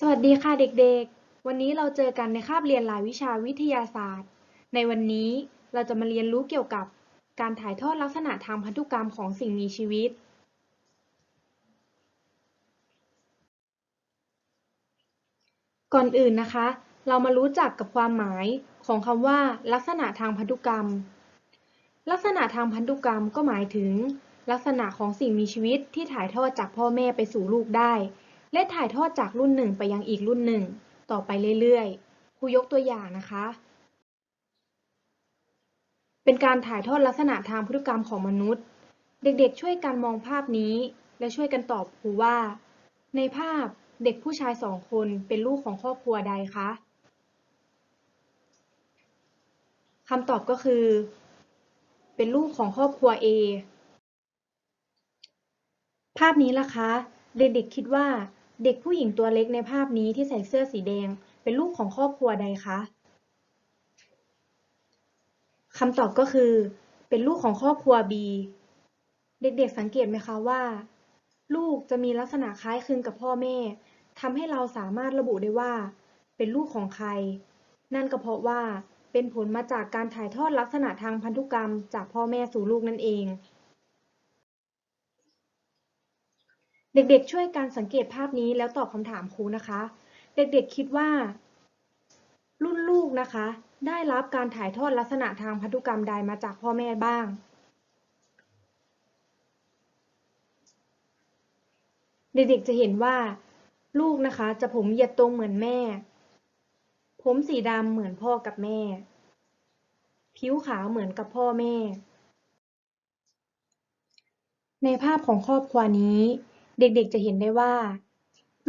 สวัสดีค่ะเด็กๆ วันนี้เราเจอกันในคาบเรียนรายวิชาวิทยาศาสตร์ ในวันนี้เราจะมาเรียนรู้เกี่ยวกับการถ่ายทอดลักษณะทางพันธุกรรมของสิ่งมีชีวิต ก่อนอื่นนะคะ เรามารู้จักกับความหมายของคำว่า ลักษณะทางพันธุกรรม ลักษณะทางพันธุกรรมก็หมายถึง ลักษณะของสิ่งมีชีวิตที่ถ่ายทอดจากพ่อแม่ไปสู่ลูกได้ และถ่ายทอดจากรุ่นหนึ่งไปยังอีกรุ่นหนึ่ง ต่อไปเรื่อยๆ ครูยกตัวอย่างนะคะ เป็นการถ่ายทอดลักษณะทางพฤติกรรมของมนุษย์ เด็กๆ ช่วยกันมองภาพนี้ และช่วยกันตอบครูว่า ในภาพเด็กผู้ชายสองคนเป็นลูกของครอบครัวใดคะคำตอบก็คือ เป็นลูกของครอบครัว A ภาพนี้ล่ะคะ เด็กๆคิดว่า เด็กผู้หญิงตัวเล็กในภาพนี้ที่ใส่เสื้อสีแดง เป็นลูกของครอบครัวใดคะคำตอบก็คือ เป็นลูกของครอบครัว B เด็กๆสังเกตไหมคะว่า ลูกจะมีลักษณะคล้ายคลึงกับพ่อแม่ทำให้เราสามารถระบุได้ว่า เป็นลูกของใคร นั่นก็เพราะว่าเป็นผลมาจากการถ่ายทอดลักษณะทางพันธุกรรมจากพ่อแม่สู่ลูกนั่นเอง เด็กๆ ช่วยกันสังเกตภาพนี้แล้วตอบคำถามครูนะคะ เด็กๆคิดว่า รุ่นลูกนะคะ ได้รับการถ่ายทอดลักษณะทางพันธุกรรมใดมาจากพ่อแม่บ้าง เด็กๆจะเห็นว่า ลูกนะคะจะผมเหยียดตรงเหมือนแม่ ผมสีดำเหมือนพ่อกับแม่ ผิวขาวเหมือนกับพ่อแม่ ในภาพของครอบครัวนี้ เด็กๆจะเห็นได้ว่า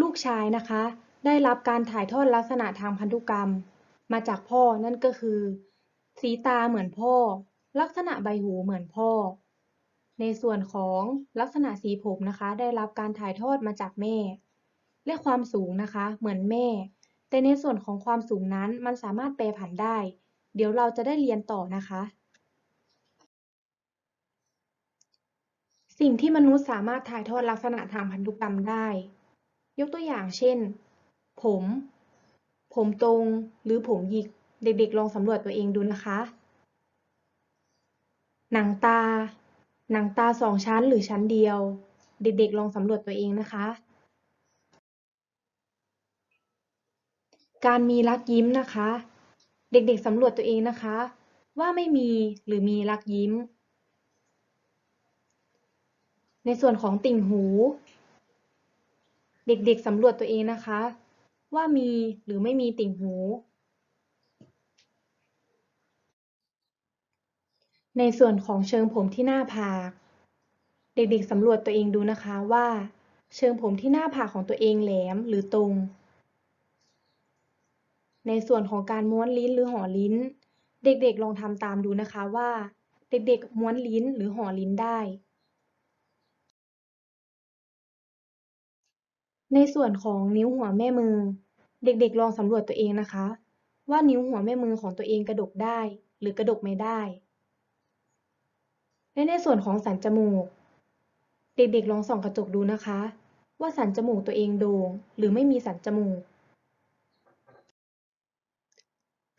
ลูกชายนะคะ ได้รับการถ่ายทอดลักษณะทางพันธุกรรม มาจากพ่อนั่นก็คือ สีตาเหมือนพ่อ ลักษณะใบหูเหมือนพ่อ ในส่วนของลักษณะสีผมนะคะ ได้รับการถ่ายทอดมาจากแม่ และความสูงนะคะ เหมือนแม่ แต่ในส่วนของความสูงนั้นมันสามารถแปรผันได้ เดี๋ยวเราจะได้เรียนต่อนะคะ สิ่งที่มนุษย์สามารถถ่ายทอดลักษณะทางพันธุกรรมได้ ยกตัวอย่างเช่น ผม ผมตรงหรือผมหยิก เด็กๆ ลองสำรวจตัวเองดูนะคะ หนังตา หนังตาสองชั้นหรือชั้นเดียว เด็กๆ ลองสำรวจตัวเองนะคะ การมีรักยิ้มนะคะ เด็กๆ สำรวจตัวเองนะคะ ว่าไม่มีหรือมีรักยิ้ม ในส่วนของติ่งหู เด็กๆสำรวจตัวเองนะคะ ว่ามีหรือไม่มีติ่งหู ในส่วนของเชิงผมที่หน้าผาก เด็กๆสำรวจตัวเองดูนะคะว่า เชิงผมที่หน้าผากของตัวเองแหลมหรือตรง ในส่วนของการม้วนลิ้นหรือห่อลิ้น เด็กๆลองทำตามดูนะคะว่า เด็กๆม้วนลิ้นหรือห่อลิ้นได้ ในส่วนของนิ้วหัวแม่มือ เด็กๆ ลองสำรวจตัวเองนะคะ ว่านิ้วหัวแม่มือของตัวเองกระดกได้ หรือกระดกไม่ได้ และในส่วนของสันจมูก เด็กๆ ลองส่องกระจกดูนะคะ ว่าสันจมูกตัวเองโด่งหรือไม่มีสันจมูก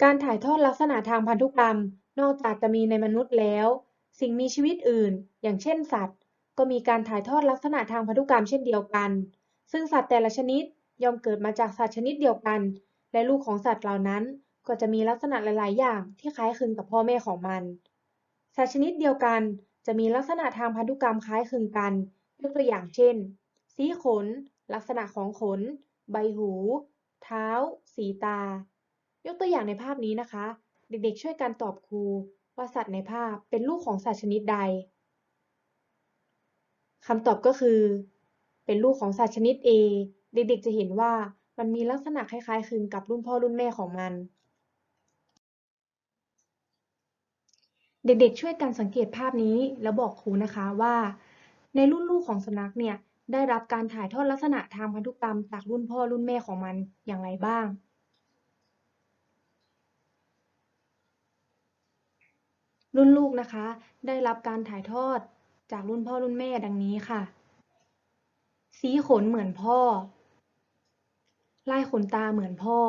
การถ่ายทอดลักษณะทางพันธุกรรม นอกจากจะมีในมนุษย์แล้ว สิ่งมีชีวิตอื่น อย่างเช่นสัตว์ ก็มีการถ่ายทอดลักษณะทางพันธุกรรมเช่นเดียวกัน ซึ่งสัตว์แต่ละชนิดย่อมเกิดมาจากสัตว์ชนิดเดียวกัน และลูกของสัตว์เหล่านั้นก็จะมีลักษณะหลาย ๆ อย่างที่คล้ายคลึงกับพ่อแม่ของมัน สัตว์ชนิดเดียวกันจะมีลักษณะทางพันธุกรรมคล้ายคลึงกัน ยกตัวอย่างเช่น สีขน ลักษณะของขน ใบหู เท้า สีตา ยกตัวอย่างในภาพนี้นะคะ เด็ก ๆ ช่วยกันตอบครูว่าสัตว์ในภาพเป็นลูกของสัตว์ชนิดใดคำตอบก็คือ เป็นลูกของสัตว์ชนิด A เด็กๆจะเห็นว่ามันมีลักษณะคล้ายๆคลึงกับรุ่นพ่อรุ่นแม่ของมัน เด็กๆช่วยกันสังเกตภาพนี้แล้วบอกครูนะคะว่า ในรุ่นลูกของสุนัขเนี่ยได้รับการถ่ายทอดลักษณะทางพันธุกรรมจากรุ่นพ่อรุ่นแม่ของมันอย่างไรบ้างรุ่นลูกนะคะ ได้รับการถ่ายทอดจากรุ่นพ่อรุ่นแม่ดังนี้ค่ะ สีขนเหมือนพ่อ ลายขนตาเหมือนพ่อ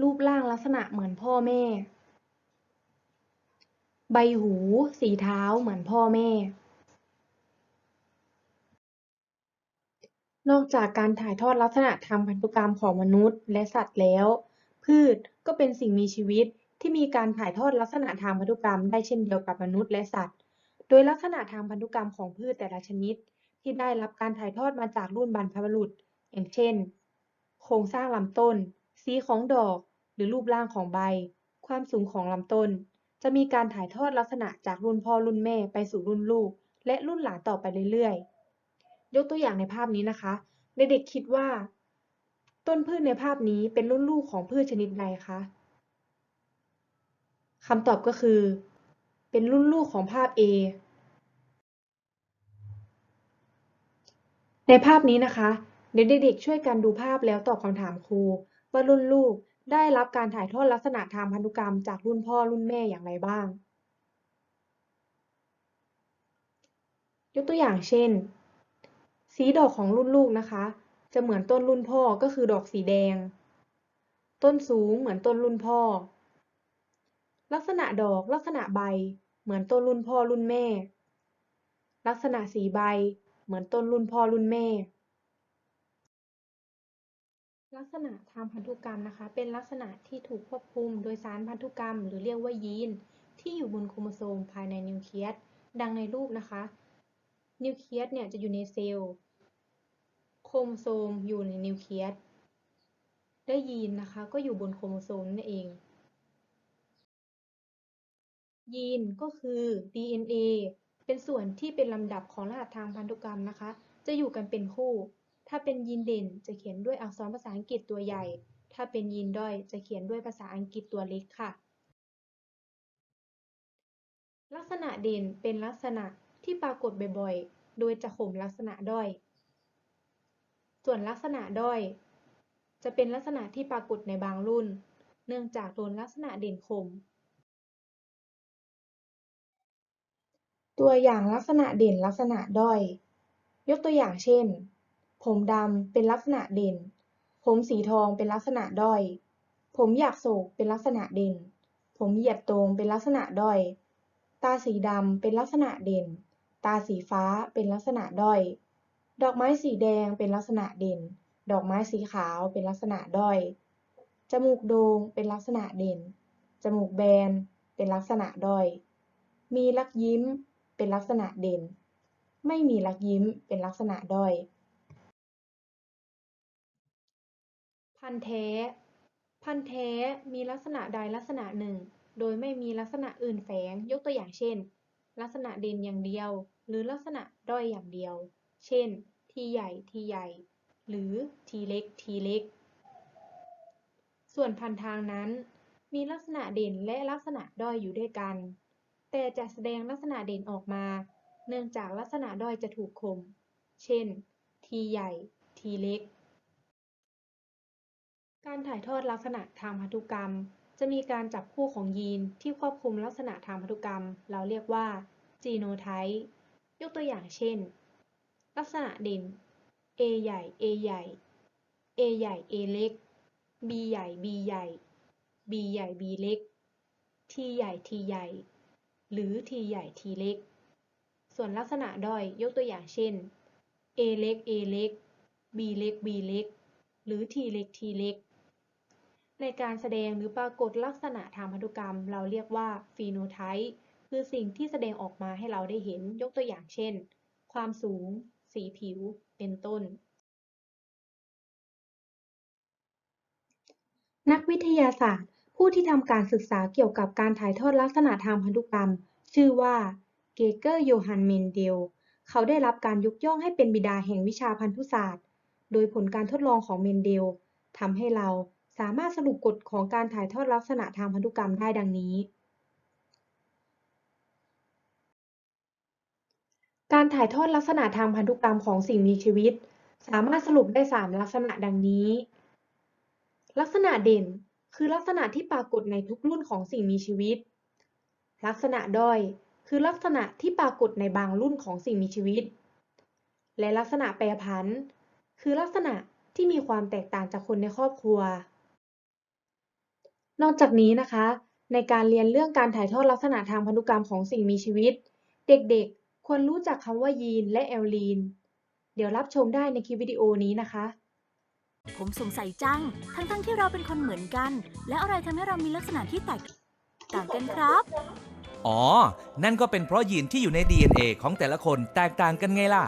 รูปร่างลักษณะเหมือนพ่อแม่ ใบหู สีเท้าเหมือนพ่อแม่ นอกจากการถ่ายทอดลักษณะทางพันธุกรรมของมนุษย์และสัตว์แล้ว พืชก็เป็นสิ่งมีชีวิตที่มีการถ่ายทอดลักษณะทางพันธุกรรมได้เช่นเดียวกับมนุษย์และสัตว์ โดยลักษณะทางพันธุกรรมของพืชแต่ละชนิด ที่ได้รับการถ่ายทอดมาจากรุ่นบรรพบุรุษ อย่างเช่น โครงสร้างลำต้น สีของดอก หรือรูปร่างของใบ ความสูงของลำต้น จะมีการถ่ายทอดลักษณะจากรุ่นพ่อรุ่นแม่ไปสู่รุ่นลูก และรุ่นหลานต่อไปเรื่อยๆ ยกตัวอย่างในภาพนี้นะคะ เด็กๆคิดว่า ต้นพืชในภาพนี้เป็นรุ่นลูกของพืชชนิดใดคะคำตอบก็คือ เป็นรุ่นลูกของภาพ A ในภาพนี้นะคะเด็กๆช่วยกันดูภาพแล้วตอบคำถามครูว่ารุ่นลูกได้รับการถ่ายทอดลักษณะทางพันธุกรรมจากรุ่นพ่อรุ่นแม่อย่างไรบ้าง ยกตัวอย่างเช่น สีดอกของรุ่นลูกนะคะ จะเหมือนต้นรุ่นพ่อก็คือดอกสีแดง ต้นสูงเหมือนต้นรุ่นพ่อ ลักษณะดอกลักษณะใบ เหมือนต้นรุ่นพ่อรุ่นแม่ ลักษณะสีใบ เหมือนต้นรุ่นพ่อรุ่นแม่ ลักษณะทางพันธุกรรมนะคะ เป็นลักษณะที่ถูกควบคุมโดยสารพันธุกรรม หรือเรียกว่ายีน ที่อยู่บนโครโมโซมภายในนิวเคลียสดังในรูปนะคะ นิวเคลียสเนี่ยจะอยู่ในเซลล์ โครโมโซมอยู่ในนิวเคลียสและยีนนะคะก็อยู่บนโครโมโซมนั่นเอง ยีนก็คือ DNA เป็นส่วนที่เป็นลำดับของรหัสทางพันธุกรรมนะคะ จะอยู่กันเป็นคู่ ถ้าเป็นยีนเด่นจะเขียนด้วยอักษรภาษาอังกฤษตัวใหญ่ ถ้าเป็นยีนด้อยจะเขียนด้วยภาษาอังกฤษตัวเล็กค่ะ ลักษณะเด่นเป็นลักษณะที่ปรากฏบ่อยๆ โดยจะข่มลักษณะด้อย ส่วนลักษณะด้อย จะเป็นลักษณะที่ปรากฏในบางรุ่น เนื่องจากโดนลักษณะเด่นข่ม ตัวอย่างลักษณะเด่นลักษณะด้อย ยกตัวอย่างเช่น ผมดำเป็นลักษณะเด่น ผมสีทองเป็นลักษณะด้อย ผมอยากโศกเป็นลักษณะเด่น ผมเหยียดตรงเป็นลักษณะด้อย ตาสีดำเป็นลักษณะเด่น ตาสีฟ้าเป็นลักษณะด้อย ดอกไม้สีแดงเป็นลักษณะเด่น ดอกไม้สีขาวเป็นลักษณะด้อย จมูกโด่งเป็นลักษณะเด่น จมูกแบนเป็นลักษณะด้อย มีลักยิ้ม เป็นลักษณะเด่น ไม่มีลักยิ้มเป็นลักษณะด้อย พันธุ์แท้ พันธุ์แท้มีลักษณะใดลักษณะหนึ่ง โดยไม่มีลักษณะอื่นแฝง ยกตัวอย่างเช่น ลักษณะเด่นอย่างเดียว หรือลักษณะด้อยอย่างเดียว เช่น ทีใหญ่ ทีใหญ่ หรือทีเล็ก ทีเล็ก ส่วนพันทางนั้น มีลักษณะเด่นและลักษณะด้อยอยู่ด้วยกัน แต่จะแสดงลักษณะเด่นออกมา เนื่องจากลักษณะด้อยจะถูกข่ม เช่น ทีใหญ่ ทีเล็ก การถ่ายทอดลักษณะทางพันธุกรรม จะมีการจับคู่ของยีนที่ควบคุมลักษณะทางพันธุกรรม เราเรียกว่าจีโนไทป์ยกตัวอย่างเช่น ลักษณะเด่น A ใหญ่ A ใหญ่ A ใหญ่ A เล็ก B ใหญ่ B ใหญ่ B ใหญ่ B เล็ก T ใหญ่ T ใหญ่ หรือ T ใหญ่ T เล็ก ส่วนลักษณะด้อยยกตัวอย่างเช่น A เล็ก A เล็ก B เล็ก B เล็ก หรือ T เล็ก T เล็ก ในการแสดงหรือปรากฏลักษณะทางพันธุกรรม เราเรียกว่าฟีโนไทป์คือสิ่งที่แสดงออกมาให้เราได้เห็นยกตัวอย่างเช่น ความสูง สีผิว เป็นต้น นักวิทยาศาสตร์ ผู้ที่ทำการศึกษาเกี่ยวกับการถ่ายทอดลักษณะทางพันธุกรรม ชื่อว่าเกเกอร์โยฮันเมนเดล เขาได้รับการยกย่องให้เป็นบิดาแห่งวิชาพันธุศาสตร์ โดยผลการทดลองของเมนเดลทำให้เราสามารถสรุปกฎของการถ่ายทอดลักษณะทางพันธุกรรมได้ดังนี้ การถ่ายทอดลักษณะทางพันธุกรรมของสิ่งมีชีวิต สามารถสรุปได้ 3 ลักษณะดังนี้ ลักษณะเด่น คือลักษณะที่ปรากฏในทุกรุ่นของสิ่งมีชีวิต ลักษณะด้อย คือลักษณะที่ปรากฏในบางรุ่นของสิ่งมีชีวิต และลักษณะแปรผัน คือลักษณะที่มีความแตกต่างจากคนในครอบครัว นอกจากนี้นะคะ ในการเรียนเรื่องการถ่ายทอดลักษณะทางพันธุกรรมของสิ่งมีชีวิต เด็กๆ ควรรู้จักคำว่ายีนและแอลลีน เดี๋ยวรับชมได้ในคลิปวิดีโอนี้นะคะ ผมสงสัยจัง ทั้งๆที่เราเป็นคนเหมือนกัน และอะไรทำให้เรามีลักษณะที่แตกต่างกันครับ อ๋อ นั่นก็เป็นเพราะยีนที่อยู่ใน DNA ของแต่ละคนแตกต่างกันไงล่ะ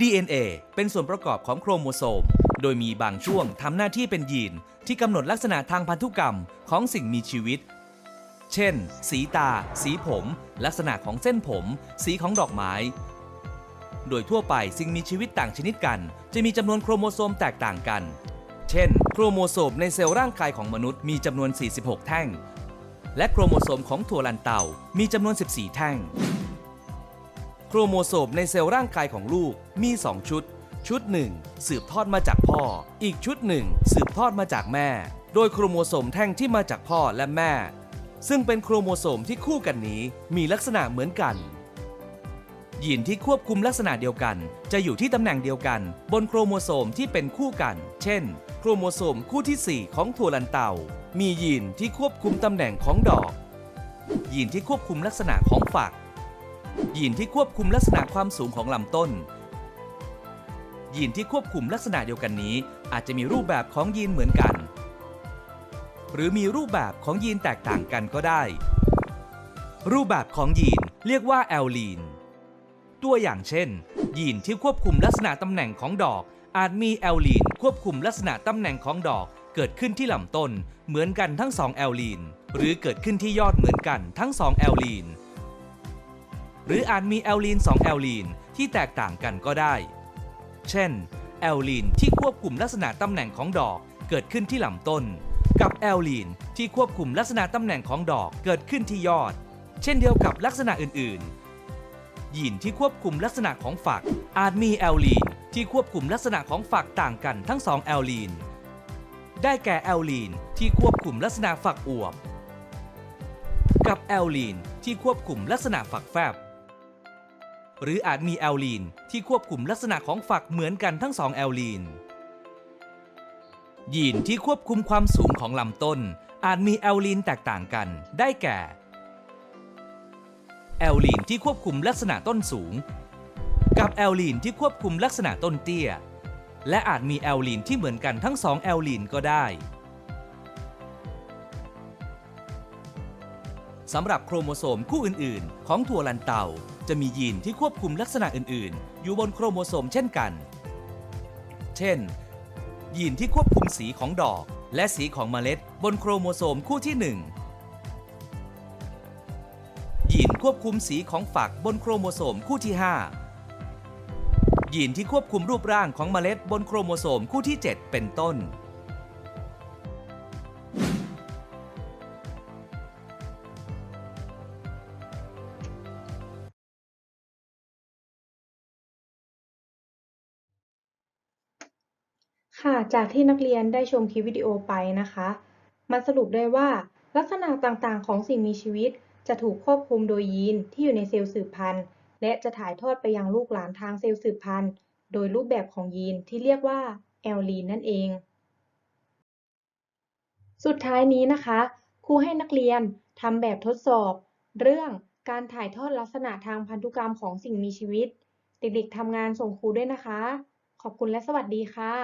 DNA เป็นส่วนประกอบของโครโมโซม โดยมีบางช่วงทำหน้าที่เป็นยีน ที่กำหนดลักษณะทางพันธุกรรมของสิ่งมีชีวิต เช่น สีตา สีผม ลักษณะของเส้นผม สีของดอกไม้ โดยทั่วไปสิ่งมีชีวิตต่างชนิดกัน จะมีจำนวนโครโมโซมแตกต่างกัน เช่น โครโมโซมในเซลล์ร่างกายของมนุษย์มีจำนวน 46 แท่ง และโครโมโซมของถั่วลันเต่ามีจำนวน 14 แท่ง โครโมโซมในเซลล์ร่างกายของลูกมี 2 ชุด ชุดหนึ่งสืบทอดมาจากพ่อ อีกชุดหนึ่งสืบทอดมาจากแม่ โดยโครโมโซมแท่งที่มาจากพ่อและแม่ ซึ่งเป็นโครโมโซมที่คู่กันนี้มีลักษณะเหมือนกัน ยีนที่ควบคุมลักษณะเดียวกัน จะอยู่ที่ตำแหน่งเดียวกัน บนโครโมโซมที่เป็นคู่กัน เช่น โครโมโซมคู่ที่ 4 ของถั่วลันเตา มียีนที่ควบคุมตำแหน่งของดอก ยีนที่ควบคุมลักษณะของฝัก ยีนที่ควบคุมลักษณะความสูงของลำต้น ยีนที่ควบคุมลักษณะเดียวกันนี้ อาจจะมีรูปแบบของยีนเหมือนกัน หรือมีรูปแบบของยีนแตกต่างกันก็ได้ รูปแบบของยีนเรียกว่าแอลลีน ตัวอย่างเช่น ยีนที่ควบคุมลักษณะตำแหน่งของดอก อาจมีแอลลีนควบคุมลักษณะตำแหน่งของดอก เกิดขึ้นที่ลำต้น เหมือนกันทั้งสองแอลลีน หรือเกิดขึ้นที่ยอดเหมือนกันทั้งสองแอลลีน หรืออาจมีแอลลีน2แอลลีนที่แตกต่างกันก็ได้ เช่น แอลลีนที่ควบคุมลักษณะตำแหน่งของดอกเกิดขึ้นที่ลำต้น กับแอลลีนที่ควบคุมลักษณะตำแหน่งของดอกเกิดขึ้นที่ยอด เช่นเดียวกับลักษณะอื่นๆ ยีนที่ควบคุมลักษณะของฝัก อาจมีแอลลีนที่ควบคุมลักษณะของฝักต่างกันทั้งสองแอลลีน ได้แก่แอลลีนที่ควบคุมลักษณะฝักอวบ กับแอลลีนที่ควบคุมลักษณะฝักแฟบ หรืออาจมีแอลลีนที่ควบคุมลักษณะของฝักเหมือนกันทั้งสองแอลลีน ยีนที่ควบคุมความสูงของลำต้น อาจมีแอลลีนแตกต่างกัน ได้แก่ แอลลีนที่ควบคุมลักษณะต้นสูง กับแอลลีนที่ควบคุมลักษณะต้นเตี้ย และอาจมีแอลลีนที่เหมือนกันทั้งสองแอลลีนก็ได้สำหรับโครโมโซมคู่อื่น ๆ ของถั่วลันเต่าจะมียีนที่ควบคุมลักษณะอื่น ๆ อยู่บนโครโมโซมเช่นกัน เช่น ยีนที่ควบคุมสีของดอก และสีของเมล็ดบนโครโมโซมคู่ที่ 1 ควบคุมสีของฝักบนโครโมโซมคู่ที่ 5 ยีนที่ควบคุมรูปร่างของเมล็ดบนโครโมโซมคู่ที่ 7 เป็นต้น ค่ะจากที่นักเรียนได้ชมคลิปวิดีโอไปนะคะ มันสรุปได้ว่าลักษณะต่างๆ ของสิ่งมีชีวิต จะถูกควบคุมโดยยีนที่อยู่ในเซลล์สืบพันธุ์ และจะถ่ายทอดไปยังลูกหลานทางเซลล์สืบพันธุ์ โดยรูปแบบของยีนที่เรียกว่าแอลลีนนั่นเอง สุดท้ายนี้นะคะครูให้นักเรียนทำแบบทดสอบ เรื่องการถ่ายทอดลักษณะทางพันธุกรรมของสิ่งมีชีวิต เด็กๆทำงานส่งครูด้วยนะคะ ขอบคุณและสวัสดีค่ะ